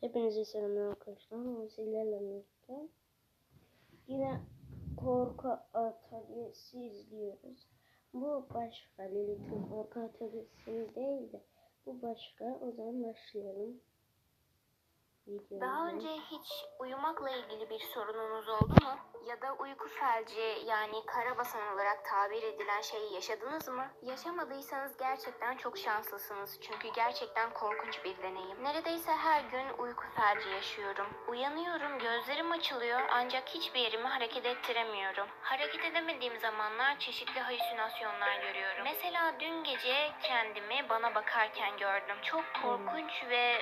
Hepinize selamlar arkadaşlar. Ben sizlerle birlikte yine korku atölyesi izliyoruz. Bu başka Lilith'in korku atölyesi değil de bu başka. O zaman başlayalım. Daha önce hiç uyumakla ilgili bir sorununuz oldu mu? Ya da uyku felci yani karabasan olarak tabir edilen şeyi yaşadınız mı? Yaşamadıysanız gerçekten çok şanslısınız. Çünkü gerçekten korkunç bir deneyim. Neredeyse her gün uyku felci yaşıyorum. Uyanıyorum, gözlerim açılıyor ancak hiçbir yerimi hareket ettiremiyorum. Hareket edemediğim zamanlar çeşitli halüsinasyonlar görüyorum. Mesela dün gece kendimi bana bakarken gördüm. Çok korkunç ve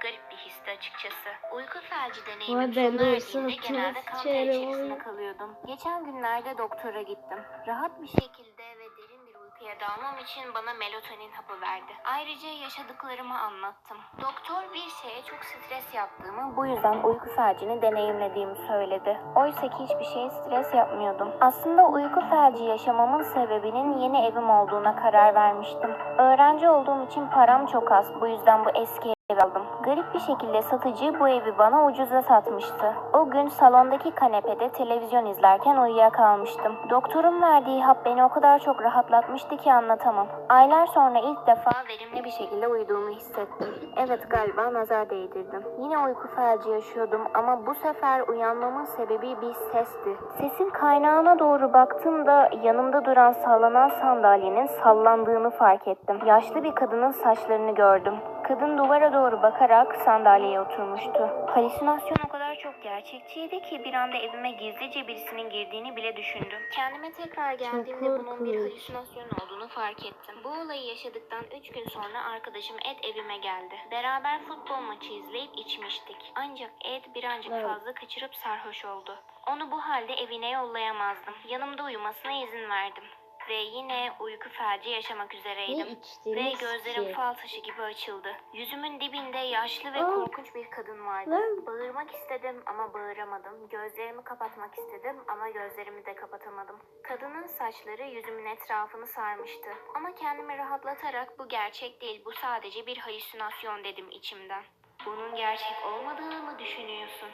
garip bir histi açıkçası. Uyku felci Vay deneyimin ben sona de erdiğinde genelde kan içerisinde oy- kalıyordum. Geçen günlerde doktora gittim. Rahat bir şekilde ve derin bir uykuya dalmam için bana melatonin hapı verdi. Ayrıca yaşadıklarımı anlattım. Doktor bir şeye çok stres yaptığımı, bu yüzden uyku felcini deneyimlediğimi söyledi. Oysa ki hiçbir şeye stres yapmıyordum. Aslında uyku felci yaşamamın sebebinin yeni evim olduğuna karar vermiştim. Öğrenci olduğum için param çok az. Bu yüzden bu eski aldım. Garip bir şekilde satıcı bu evi bana ucuza satmıştı. O gün salondaki kanepede televizyon izlerken uyuyakalmıştım. Doktorun verdiği hap beni o kadar çok rahatlatmıştı ki anlatamam. Aylar sonra ilk defa verimli bir şekilde uyuduğumu hissettim. Evet galiba nazar değdirdim. Yine uyku felci yaşıyordum ama bu sefer uyanmamın sebebi bir sesti. Sesin kaynağına doğru baktığımda yanımda duran sallanan sandalyenin sallandığını fark ettim. Yaşlı bir kadının saçlarını gördüm. Kadın duvara doğru bakarak sandalyeye oturmuştu. Halüsinasyon o kadar çok gerçekçiydi ki bir anda evime gizlice birisinin girdiğini bile düşündüm. Kendime tekrar geldiğimde bunun bir halüsinasyon olduğunu fark ettim. Bu olayı yaşadıktan 3 gün sonra arkadaşım Ed evime geldi. Beraber futbol maçı izleyip içmiştik. Ancak Ed birazcık fazla kaçırıp sarhoş oldu. Onu bu halde evine yollayamazdım. Yanımda uyumasına izin verdim. Ve yine uyku felci yaşamak üzereydim. Ve gözlerim ki? fal taşı gibi açıldı. Yüzümün dibinde yaşlı ve Aa. korkunç bir kadın vardı. Lan. Bağırmak istedim ama bağıramadım. Gözlerimi kapatmak istedim ama gözlerimi de kapatamadım. Kadının saçları yüzümün etrafını sarmıştı. Ama kendimi rahatlatarak bu gerçek değil, bu sadece bir halüsinasyon dedim içimden. Bunun gerçek olmadığını mı düşünüyorsun?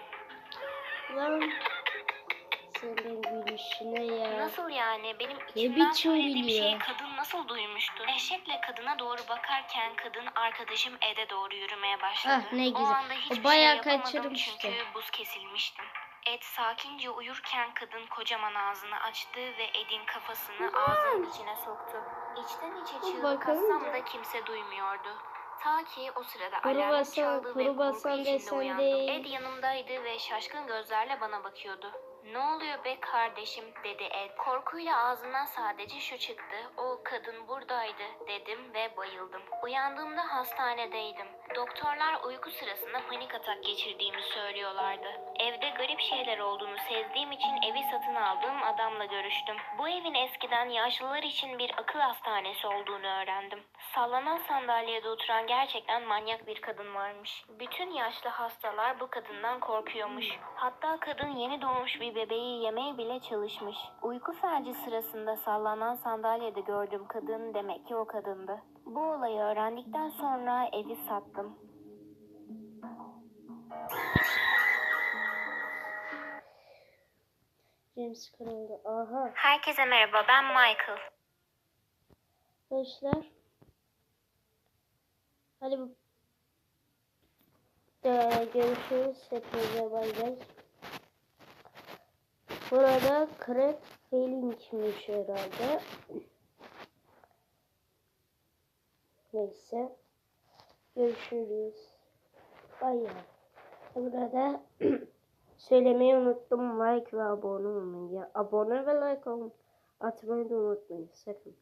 Lan senin gülüşüne ya. Nasıl yani? Benim içimden biçim söylediğim biliyor? şeyi kadın nasıl duymuştu? Dehşetle kadına doğru bakarken kadın arkadaşım Ed'e doğru yürümeye başladı. Ah, ne O güzel. anda O hiçbir bayağı şey yapamadım kaçırmıştı. çünkü buz kesilmişti. Ed sakince uyurken kadın kocaman ağzını açtı ve Ed'in kafasını ağzının içine soktu. İçten içe çığlık atsam da. kimse duymuyordu. Ta ki o sırada Kuru alarm basan, çaldı ve korku içinde uyandım. Ed yanımdaydı ve şaşkın gözlerle bana bakıyordu. Ne oluyor be kardeşim dedi Ed. Korkuyla ağzından sadece şu çıktı. O kadın buradaydı dedim ve bayıldım. Uyandığımda hastanedeydim. Doktorlar uyku sırasında panik atak geçirdiğimi söylüyorlardı. Evde garip şeyler olduğunu sezdiğim için evi satın aldığım adamla görüştüm. Bu evin eskiden yaşlılar için bir akıl hastanesi olduğunu öğrendim. Sallanan sandalyede oturan gerçekten manyak bir kadın varmış. Bütün yaşlı hastalar bu kadından korkuyormuş. Hatta kadın yeni doğmuş bir bebeği yemeye bile çalışmış. Uyku felci sırasında sallanan sandalyede gördüğüm kadın demek ki o kadındı. Bu olayı öğrendikten sonra evi sattım. James kırıldı. Aha. Herkese merhaba ben Michael. Arkadaşlar. Hadi bu. Ee, görüşürüz. Hepinize bay bay. Burada Crab Feeling'miş herhalde. Neyse. Görüşürüz. Bay bay. Burada söylemeyi unuttum. Like ve abone olmayı. Abone ve like olmayı atmayı da unutmayın. Sakın.